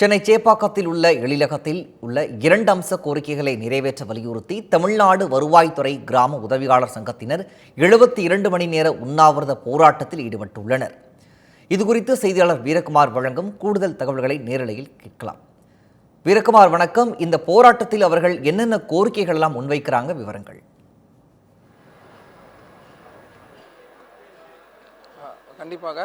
சென்னை சேப்பாக்கத்தில் உள்ள எழிலகத்தில் உள்ள இரண்டு அம்ச கோரிக்கைகளை நிறைவேற்ற வலியுறுத்தி தமிழ்நாடு வருவாய்த்துறை கிராம உதவியாளர் சங்கத்தினர் எழுபத்தி இரண்டு மணி நேர உண்ணாவிரத போராட்டத்தில் ஈடுபட்டுள்ளனர். இதுகுறித்து செய்தியாளர் வீரகுமார் வழங்கும் கூடுதல் தகவல்களை நேரலையில் கேட்கலாம். வீரகுமார் வணக்கம். இந்த போராட்டத்தில் அவர்கள் என்னென்ன கோரிக்கைகள் எல்லாம் முன்வைக்கிறாங்க? விவரங்கள். கண்டிப்பாக.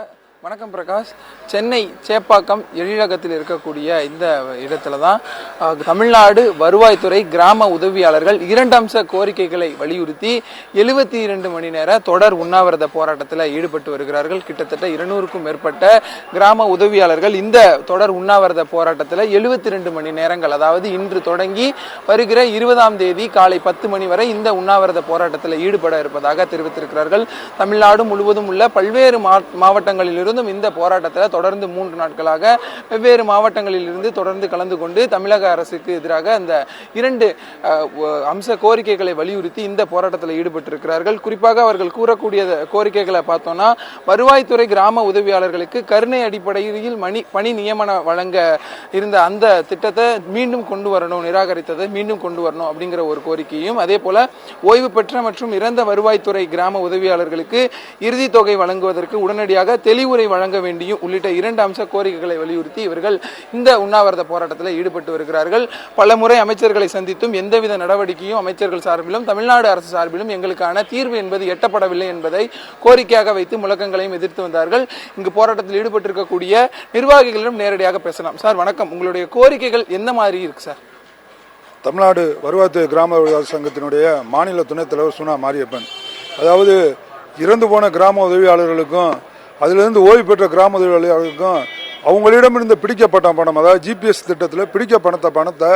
வணக்கம் பிரகாஷ். சென்னை சேப்பாக்கம் எழிலகத்தில் இருக்கக்கூடிய இந்த இடத்துல தான் தமிழ்நாடு வருவாய்த்துறை கிராம உதவியாளர்கள் இரண்டம்ச கோரிக்கைகளை வலியுறுத்தி எழுபத்தி இரண்டு மணி நேர தொடர் உண்ணாவிரத போராட்டத்தில் ஈடுபட்டு வருகிறார்கள். கிட்டத்தட்ட இருநூறுக்கும் மேற்பட்ட கிராம உதவியாளர்கள் இந்த தொடர் உண்ணாவிரத போராட்டத்தில் எழுபத்தி ரெண்டு மணி நேரங்கள் அதாவது இன்று தொடங்கி வருகிற இருபதாம் தேதி காலை பத்து மணி வரை இந்த உண்ணாவிரத போராட்டத்தில் ஈடுபட இருப்பதாக தெரிவித்திருக்கிறார்கள். தமிழ்நாடு முழுவதும் உள்ள பல்வேறு மா இருந்தும் இந்த போராட்டத்தில் தொடர்ந்து மூன்று நாட்களாக வெவ்வேறு மாவட்டங்களில் இருந்து தொடர்ந்து கலந்து கொண்டு தமிழக அரசுக்கு எதிராக அந்த இரண்டு அம்ச கோரிக்கைகளை வலியுறுத்தி இந்த போராட்டத்தில் ஈடுபட்டிருக்கிறார்கள். குறிப்பாக அவர்கள் கூறக்கூடிய கோரிக்கைகளை பார்த்தோம்னா வருவாய்த்துறை கிராம உதவியாளர்களுக்கு கருணை அடிப்படையில் மணி பணி நியமனம் வழங்க இருந்த அந்த திட்டத்தை மீண்டும் கொண்டு வரணும் நிராகரித்ததை மீண்டும் கொண்டு வரணும் அப்படிங்கிற ஒரு கோரிக்கையும் அதே போல ஓய்வு பெற்ற மற்றும் இறந்த வருவாய்த்துறை கிராம உதவியாளர்களுக்கு இறுதி தொகை வழங்குவதற்கு உடனடியாக தெளிவுரை வழங்க வேண்டியும் உள்ளிட்ட இரண்டு அம்ச கோரிக்கைகளை வலியுறுத்தி இவர்கள் இந்த உண்ணாவிரத போராட்டத்தில் ஈடுபட்டு வருகிறார்கள். பல முறை அமைச்சர்களை சந்தித்தும் எந்தவித நடவடிக்கையும் அமைச்சர்கள் சார்பிலும் தமிழ்நாடு அரசு சார்பிலும் எங்களுக்கான தீர்வு என்பது எட்டப்படவில்லை என்பதை கோரிக்கையாக வைத்து முழக்கங்களையும் எதிர்த்து வந்தார்கள். இங்கு போராட்டத்தில் ஈடுபட்டிருக்கக்கூடிய நிர்வாகிகளிடம் நேரடியாக பேசலாம். சார் வணக்கம். உங்களுடைய கோரிக்கைகள் எந்த மாதிரி இருக்கு சார்? தமிழ்நாடு வருவாய்த்துறை கிராம உதவியாளர் சங்கத்தினுடைய மாநில துணைத் தலைவர் சுனா மாரியப்பன். அதாவது இறந்து போன கிராம உதவியாளர்களுக்கும் அதிலிருந்து ஓய்வு பெற்ற கிராம உதவியாளர்களுக்கும் அவங்களிடமிருந்து பிடிக்கப்பட்ட பணம் அதாவது ஜிபிஎஸ் திட்டத்தில் பிடிக்க பணத்தை பணத்தை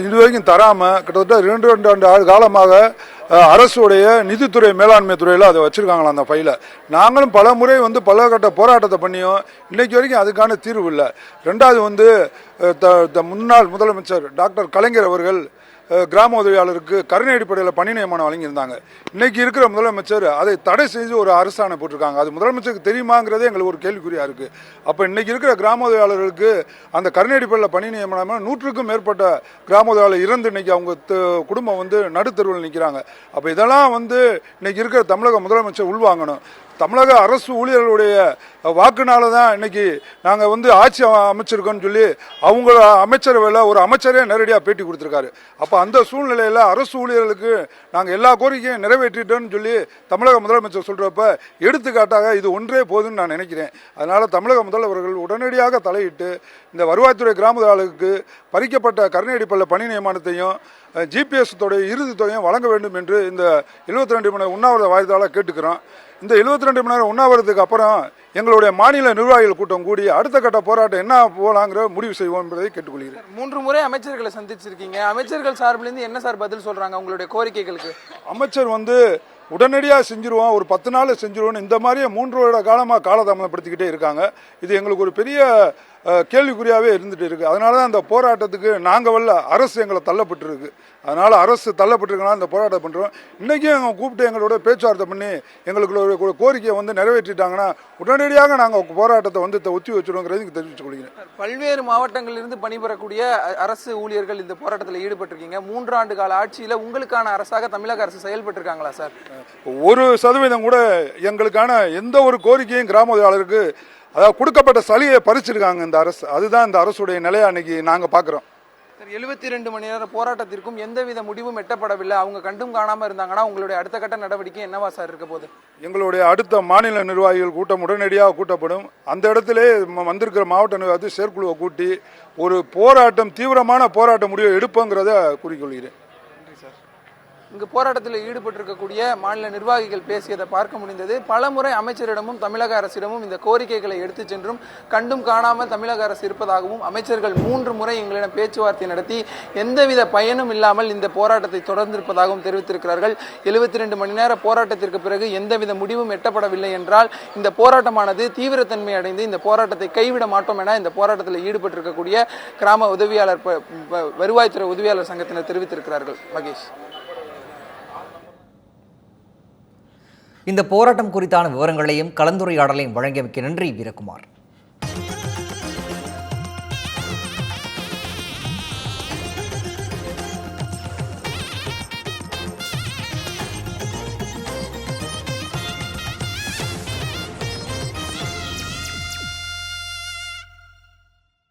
இதுவரைக்கும் தராமல் கிட்டத்தட்ட ரெண்டு ரெண்டு ஆண்டு ஆண்டு காலமாக அரசுடைய நிதித்துறை மேலாண்மை துறையில் அதை வச்சுருக்காங்களா அந்த ஃபைலை நாங்களும் பல முறை வந்து பல கட்ட போராட்டத்தை பண்ணியும் இன்றைக்கு வரைக்கும் அதுக்கான தீர்வு இல்லை. ரெண்டாவது வந்து த- த- முன்னாள் முதலமைச்சர் டாக்டர் கலைஞர் அவர்கள் கிராம உதவியாளருக்கு கருணை அடிப்படையில் பணி நியமனம் வழங்கியிருந்தாங்க. இன்னைக்கு இருக்கிற முதலமைச்சர் அதை தடை செய்து ஒரு அரசாணை போட்டிருக்காங்க. அது முதலமைச்சருக்கு தெரியுமாங்கிறதே எங்களுக்கு ஒரு கேள்விக்குறியா இருக்கு. அப்போ இன்னைக்கு இருக்கிற கிராம உதவியாளர்களுக்கு அந்த கருணை அடிப்படையில் பணி நியமனம் நூற்றுக்கும் மேற்பட்ட கிராம உதவியாளர் இறந்து இன்னைக்கு அவங்க குடும்பம் வந்து நடுத்தருவில் நிற்கிறாங்க அப்போ இதெல்லாம் வந்து இன்னைக்கு இருக்கிற தமிழக முதலமைச்சர் உள்வாங்கணும். தமிழக அரசு ஊழியர்களுடைய வாக்குனால தான் இன்னைக்கு நாங்கள் வந்து ஆட்சி அமைச்சிருக்கோம்னு சொல்லி அவங்க அமைச்சரவையில் ஒரு அமைச்சரே நேரடியாக பேட்டி கொடுத்துருக்காரு. அப்போ அந்த சூழ்நிலையில் அரசு ஊழியர்களுக்கு நாங்கள் எல்லா கோரிக்கையும் நிறைவேற்றிட்டோம்னு சொல்லி தமிழக முதலமைச்சர் சொல்கிறப்ப எடுத்துக்காட்டாக இது ஒன்றே போதுன்னு நான் நினைக்கிறேன். அதனால் தமிழக முதல்வர்கள் உடனடியாக தலையிட்டு இந்த வருவாய்த்துறை கிராமதாளுக்கு பறிக்கப்பட்ட கருணையடி பள்ள பணி நியமனத்தையும் ஜிபிஎஸ் தொகை இறுதி தொகையும் வழங்க வேண்டும் என்று இந்த 72 ரெண்டு மணி நேரம் உண்ணாவிரத வாய்தால கேட்டுக்கிறோம். இந்த 72 ரெண்டு மணி நேரம் உண்ணாவிரதத்துக்கு அப்புறம் எங்களுடைய மாநில நிர்வாகிகள் கூட்டம் கூடி அடுத்த கட்ட போராட்டம் என்ன போலாங்கிற முடிவு செய்வோம் என்பதை கேட்டுக்கொள்கிறேன். மூன்று முறை அமைச்சர்களை சந்திச்சிருக்கீங்க. அமைச்சர்கள் சார்பிலிருந்து என்ன சார் பதில் சொல்றாங்க உங்களுடைய கோரிக்கைகளுக்கு? அமைச்சர் வந்து உடனடியாக செஞ்சிருவோம் ஒரு பத்து நாள் செஞ்சிருவோம் இந்த மாதிரியே மூன்று வருட காலமாக காலதாமதப்படுத்திக்கிட்டே இருக்காங்க. இது எங்களுக்கு ஒரு பெரிய அஹ், கேள்விக்குறியாவே இருந்துட்டு இருக்கு. அதனால தான் அந்த போராட்டத்துக்கு நாங்கள் வரல அரசு எங்களை தள்ளப்பட்டிருக்கு. அதனால அரசு தள்ளப்பட்டிருக்கனால இந்த போராட்டம் பண்ணுறோம் இன்றைக்கும் அவங்க கூப்பிட்டு எங்களோட பேச்சுவார்த்தை பண்ணி எங்களுக்கு ஒரு கோரிக்கையை வந்து நிறைவேற்றிட்டாங்கன்னா உடனடியாக நாங்கள் போராட்டத்தை வந்து ஒத்தி வச்சிருவோங்கிறது இங்க தெரிவித்துக் கொள்கிறேன். பல்வேறு மாவட்டங்களிலிருந்து பணிபுரக்கூடிய அ- அரசு ஊழியர்கள் இந்த போராட்டத்தில் ஈடுபட்டிருக்கீங்க. மூன்றாண்டு கால ஆட்சியில உங்களுக்கான அரசாக தமிழக அரசு செயல்பட்டிருக்காங்களா சார்? ஒரு சதவீதம் கூட எங்களுக்கான எந்த ஒரு கோரிக்கையும் கிராம உதவியாளருக்கு அதாவது கொடுக்கப்பட்ட சலுகையை பறிச்சிருக்காங்க இந்த அரசு. அதுதான் இந்த அரசுடைய நிலையை அன்னைக்கு நாங்கள் பார்க்குறோம். சார் எழுபத்தி ரெண்டு மணி நேர போராட்டத்திற்கும் எந்தவித முடிவும் எட்டப்படவில்லை. அவங்க கண்டும் காணாம இருந்தாங்கன்னா உங்களுடைய அடுத்த கட்ட நடவடிக்கை என்னவா சார் இருக்க போகுது? எங்களுடைய அடுத்த மாநில நிர்வாகிகள் கூட்டம் உடனடியாக கூட்டப்படும். அந்த இடத்திலே வந்திருக்கிற மாவட்ட நிர்வாகத்தை செயற்குழுவை கூட்டி ஒரு போராட்டம் தீவிரமான போராட்ட முடிவை எடுப்போங்கிறத குறிக்கொள்கிறேன். இங்கு போராட்டத்தில் ஈடுபட்டிருக்கக்கூடிய மாநில நிர்வாகிகள் பேசியதை பார்க்க முடிந்தது. பலமுறை அமைச்சரிடமும் தமிழக அரசிடமும் இந்த கோரிக்கைகளை எடுத்துச் சென்றும் கண்டும் காணாமல் தமிழக அரசு இருப்பதாகவும் அமைச்சர்கள் மூன்று முறை எங்களிடம் பேச்சுவார்த்தை நடத்தி எந்தவித பயனும் இல்லாமல் இந்த போராட்டத்தை தொடர்ந்திருப்பதாகவும் தெரிவித்திருக்கிறார்கள். எழுபத்தி ரெண்டு மணி நேர போராட்டத்திற்கு பிறகு எந்தவித முடிவும் எட்டப்படவில்லை என்றால் இந்த போராட்டமானது தீவிரத்தன்மை அடைந்து இந்த போராட்டத்தை கைவிட மாட்டோம் என இந்த போராட்டத்தில் ஈடுபட்டிருக்கக்கூடிய கிராம உதவியாளர் ப- வருவாய்த்துறை உதவியாளர் சங்கத்தினர் தெரிவித்திருக்கிறார்கள். மகேஷ். இந்த போராட்டம் குறித்தான விவரங்களையும் கலந்துரையாடலையும் வழங்கியமைக்கு நன்றி வீரகுமார்